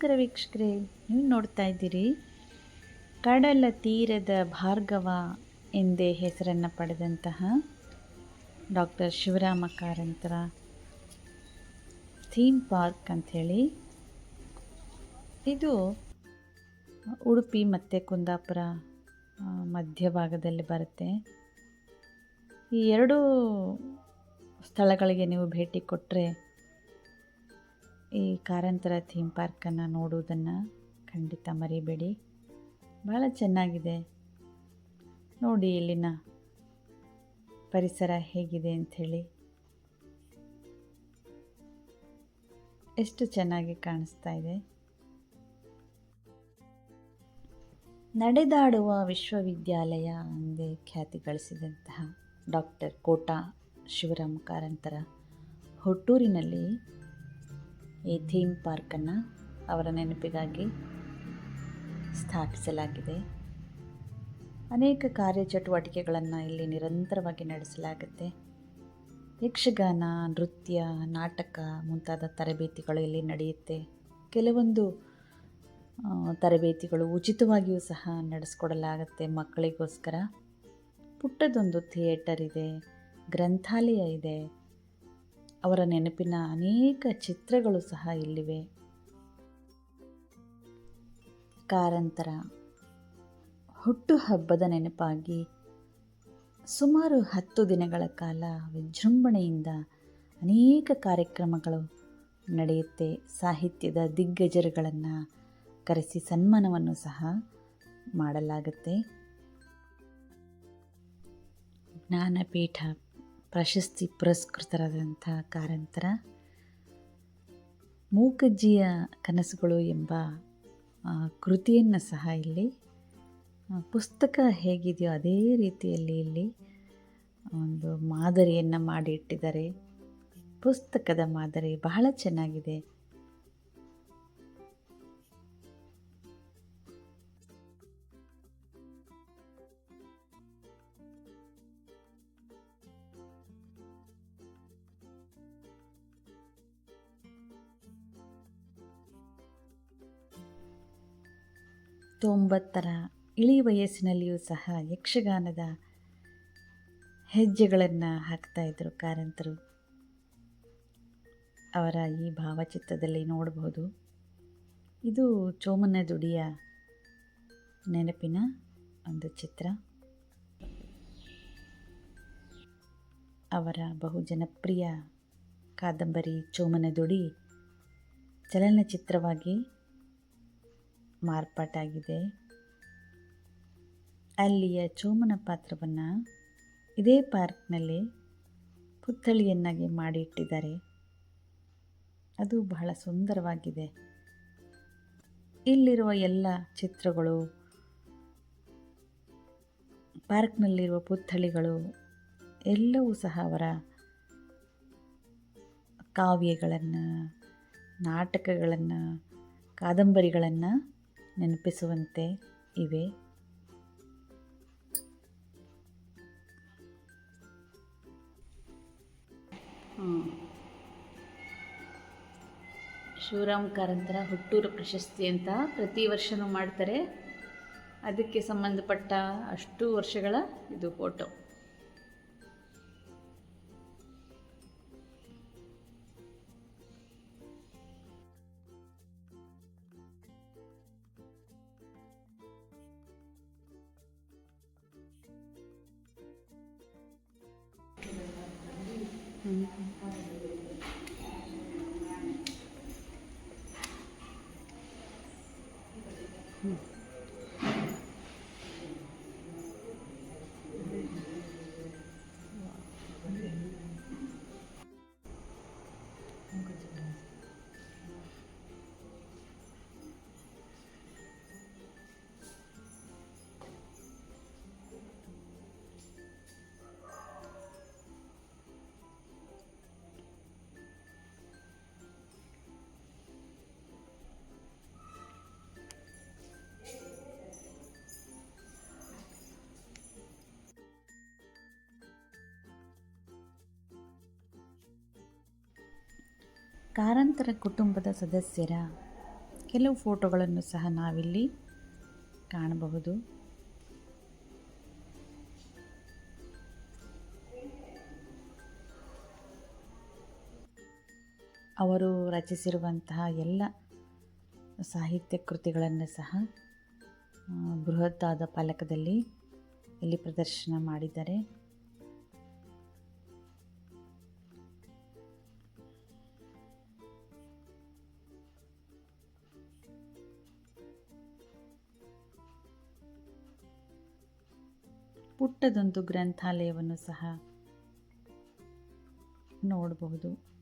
ನಮಸ್ಕಾರ ವೀಕ್ಷಕರೇ, ನೀವು ನೋಡ್ತಾ ಇದ್ದೀರಿ ಕಡಲ ತೀರದ ಭಾರ್ಗವ ಎಂದೇ ಹೆಸರನ್ನು ಪಡೆದಂತಹ ಡಾಕ್ಟರ್ ಶಿವರಾಮ ಕಾರಂತರ ಥೀಮ್ ಪಾರ್ಕ್ ಅಂಥೇಳಿ. ಇದು ಉಡುಪಿ ಮತ್ತು ಕುಂದಾಪುರ ಮಧ್ಯಭಾಗದಲ್ಲಿ ಬರುತ್ತೆ. ಈ ಎರಡೂ ಸ್ಥಳಗಳಿಗೆ ನೀವು ಭೇಟಿ ಕೊಟ್ಟರೆ ಈ ಕಾರಂತರ ಥೀಮ್ ಪಾರ್ಕನ್ನು ನೋಡುವುದನ್ನು ಖಂಡಿತ ಮರಿಬೇಡಿ. ಭಾಳ ಚೆನ್ನಾಗಿದೆ. ನೋಡಿ ಇಲ್ಲಿನ ಪರಿಸರ ಹೇಗಿದೆ ಅಂಥೇಳಿ ಎಷ್ಟು ಚೆನ್ನಾಗಿ ಕಾಣಿಸ್ತಾ ಇದೆ. ನಡೆದಾಡುವ ವಿಶ್ವವಿದ್ಯಾಲಯ ಎಂದೇ ಖ್ಯಾತಿ ಗಳಿಸಿದಂತಹ ಡಾಕ್ಟರ್ ಕೋಟಾ ಶಿವರಾಮ್ ಕಾರಂತರ ಹುಟ್ಟೂರಿನಲ್ಲಿ ಈ ಥೀಮ್ ಪಾರ್ಕನ್ನು ಅವರ ನೆನಪಿಗಾಗಿ ಸ್ಥಾಪಿಸಲಾಗಿದೆ. ಅನೇಕ ಕಾರ್ಯಚಟುವಟಿಕೆಗಳನ್ನು ಇಲ್ಲಿ ನಿರಂತರವಾಗಿ ನಡೆಸಲಾಗುತ್ತೆ. ಯಕ್ಷಗಾನ, ನೃತ್ಯ, ನಾಟಕ ಮುಂತಾದ ತರಬೇತಿಗಳು ಇಲ್ಲಿ ನಡೆಯುತ್ತೆ. ಕೆಲವೊಂದು ತರಬೇತಿಗಳು ಉಚಿತವಾಗಿಯೂ ಸಹ ನಡೆಸ್ಕೊಡಲಾಗುತ್ತೆ ಮಕ್ಕಳಿಗೋಸ್ಕರ. ಪುಟ್ಟದೊಂದು ಥಿಯೇಟರ್ ಇದೆ, ಗ್ರಂಥಾಲಯ ಇದೆ ಅವರ ನೆನಪಿನ ಅನೇಕ ಚಿತ್ರಗಳು ಸಹ ಇಲ್ಲಿವೆ. ಕಾರಂತರ ಹುಟ್ಟುಹಬ್ಬದ ನೆನಪಾಗಿ ಸುಮಾರು ಹತ್ತು ದಿನಗಳ ಕಾಲ ವಿಜೃಂಭಣೆಯಿಂದ ಅನೇಕ ಕಾರ್ಯಕ್ರಮಗಳು ನಡೆಯುತ್ತೆ. ಸಾಹಿತ್ಯದ ದಿಗ್ಗಜರುಗಳನ್ನು ಕರೆಸಿ ಸನ್ಮಾನವನ್ನು ಸಹ ಮಾಡಲಾಗುತ್ತೆ. ಜ್ಞಾನಪೀಠ ಪ್ರಶಸ್ತಿ ಪುರಸ್ಕೃತರಾದಂಥ ಕಾರಂತರ. ಮೂಕಜ್ಜಿಯ ಕನಸುಗಳು ಎಂಬ ಕೃತಿಯನ್ನು ಸಹ ಇಲ್ಲಿ ಪುಸ್ತಕ ಹೇಗಿದೆಯೋ ಅದೇ ರೀತಿಯಲ್ಲಿ ಇಲ್ಲಿ ಒಂದು ಮಾದರಿಯನ್ನು ಮಾಡಿಟ್ಟಿದ್ದಾರೆ. ಪುಸ್ತಕದ ಮಾದರಿ ಬಹಳ ಚೆನ್ನಾಗಿದೆ. ತೊಂಬತ್ತರ ಇಳಿ ವಯಸ್ಸಿನಲ್ಲಿಯೂ ಸಹ ಯಕ್ಷಗಾನದ ಹೆಜ್ಜೆಗಳನ್ನು ಹಾಕ್ತಾ ಇದ್ದರು ಕಾರಂತರು. ಅವರ ಈ ಭಾವಚಿತ್ರದಲ್ಲಿ ನೋಡಬಹುದು ಇದು ಚೋಮನ ದುಡಿಯ ನೆನಪಿನ ಒಂದು ಚಿತ್ರ. ಅವರ ಬಹು ಜನಪ್ರಿಯ ಕಾದಂಬರಿ ಚೋಮನ ದುಡಿ ಚಲನಚಿತ್ರವಾಗಿ ಮಾರ್ಪಾಟಾಗಿದೆ. ಅಲ್ಲಿಯ ಚೋಮನ ಪಾತ್ರವನ್ನು ಇದೇ ಪಾರ್ಕ್ನಲ್ಲಿ ಪುತ್ಥಳಿಯನ್ನಾಗಿ ಮಾಡಿಟ್ಟಿದ್ದಾರೆ. ಅದು ಬಹಳ ಸುಂದರವಾಗಿದೆ. ಇಲ್ಲಿರುವ ಎಲ್ಲ ಚಿತ್ರಗಳು, ಪಾರ್ಕ್ನಲ್ಲಿರುವ ಪುತ್ಥಳಿಗಳು ಎಲ್ಲವೂ ಸಹ ಅವರ ಕಾವ್ಯಗಳನ್ನು, ನಾಟಕಗಳನ್ನು, ಕಾದಂಬರಿಗಳನ್ನು ನೆನಪಿಸುವಂತೆ ಇವೆ. ಶಿವರಾಮ್ ಕಾರಂತರ ಹುಟ್ಟೂರು ಪ್ರಶಸ್ತಿ ಅಂತ ಪ್ರತಿ ವರ್ಷವೂ ಮಾಡ್ತಾರೆ. ಅದಕ್ಕೆ ಸಂಬಂಧಪಟ್ಟ ಅಷ್ಟು ವರ್ಷಗಳ ಇದು ಫೋಟೋ. 嗯。ಕಾರಂತರ ಕುಟುಂಬದ ಸದಸ್ಯರ ಕೆಲವು ಫೋಟೋಗಳನ್ನು ಸಹ ನಾವಿಲ್ಲಿ ಕಾಣಬಹುದು. ಅವರು ರಚಿಸಿರುವಂತಹ ಎಲ್ಲ ಸಾಹಿತ್ಯ ಕೃತಿಗಳನ್ನು ಸಹ ಬೃಹತ್ತಾದ ಫಲಕದಲ್ಲಿ ಇಲ್ಲಿ ಪ್ರದರ್ಶನ ಮಾಡಿದ್ದಾರೆ. ಪುಟ್ಟದೊಂದು ಗ್ರಂಥಾಲಯವನ್ನು ಸಹ ನೋಡಬಹುದು.